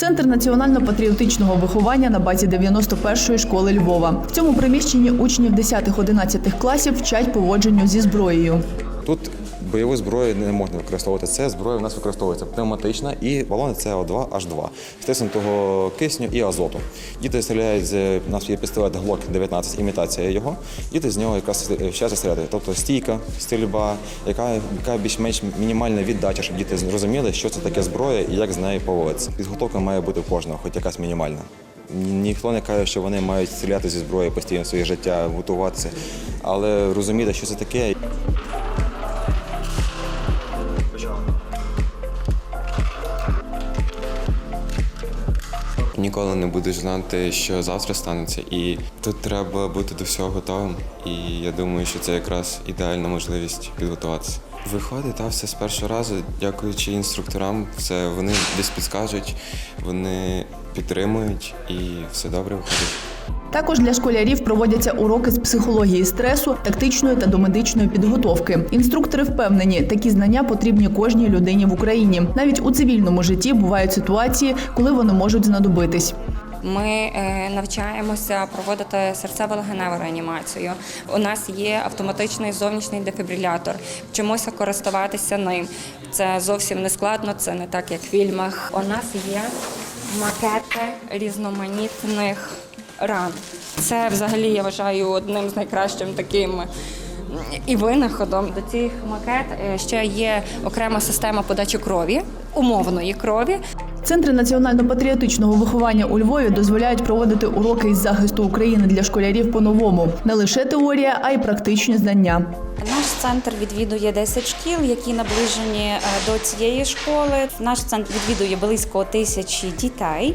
Центр національно-патріотичного виховання на базі 91-ї школи Львова. В цьому приміщенні учнів 10-11 класів вчать поводженню зі зброєю. Тут бойову зброю не можна використовувати. Це зброя у нас використовується пневматична і балони СО2 H2 стиснутого кисню і азоту. Діти стріляють з нас є пістолет Glock 19, імітація його. Діти з нього якраз вчаться стріляти. Тобто стійка, стрільба, яка, яка більш-менш мінімальна віддача, щоб діти зрозуміли, що це таке зброя і як з нею поводитися. Підготовка має бути у кожного, хоч якась мінімальна. Ніхто не каже, що вони мають стріляти зі зброї постійно своє життя, готуватися, але розуміти, що це таке. Ніколи не будеш знати, що завтра станеться, і тут треба бути до всього готовим. І я думаю, що це якраз ідеальна можливість підготуватися. Виходить, та все з першого разу, дякуючи інструкторам, все вони десь підскажуть, вони підтримують і все добре виходить. Також для школярів проводяться уроки з психології стресу, тактичної та домедичної підготовки. Інструктори впевнені, такі знання потрібні кожній людині в Україні. Навіть у цивільному житті бувають ситуації, коли вони можуть знадобитись. Ми е, навчаємося проводити серцево-легеневу реанімацію. У нас є автоматичний зовнішній дефібрилятор. Вчимося користуватися ним. Це зовсім не складно, це не так, як в фільмах. У нас є макети різноманітних ран. Це взагалі я вважаю одним з найкращим таким. І винаходом до цих макет е, ще є окрема система подачі крові, умовної крові. Центри національно-патріотичного виховання у Львові дозволяють проводити уроки із захисту України для школярів по-новому. Не лише теорія, а й практичні знання. Наш центр відвідує 10 шкіл, які наближені е, до цієї школи. Наш центр відвідує близько тисячі дітей.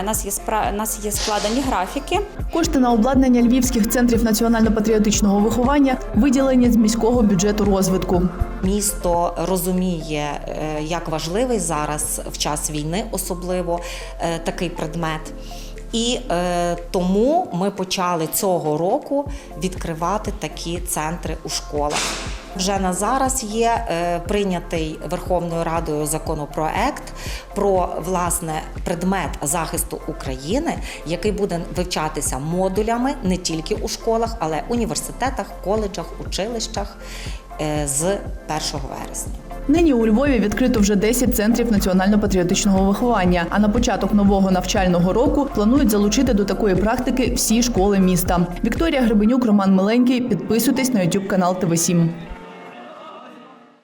Е, Нас є спра... нас є складені графіки. Кошти на обладнання львівських центрів національно-патріотичного виховання виділені з міського бюджету розвитку. Місто розуміє, е, як важливий зараз в час війни, особливо е, такий предмет. І е, тому ми почали цього року відкривати такі центри у школах. Вже на зараз є е, прийнятий Верховною Радою законопроект про власне предмет захисту України, який буде вивчатися модулями не тільки у школах, але університетах, коледжах, училищах з 1 вересня. Нині у Львові відкрито вже 10 центрів національно-патріотичного виховання. А на початок нового навчального року планують залучити до такої практики всі школи міста. Вікторія Гребенюк, Роман Миленький. Підписуйтесь на YouTube канал ТВ 7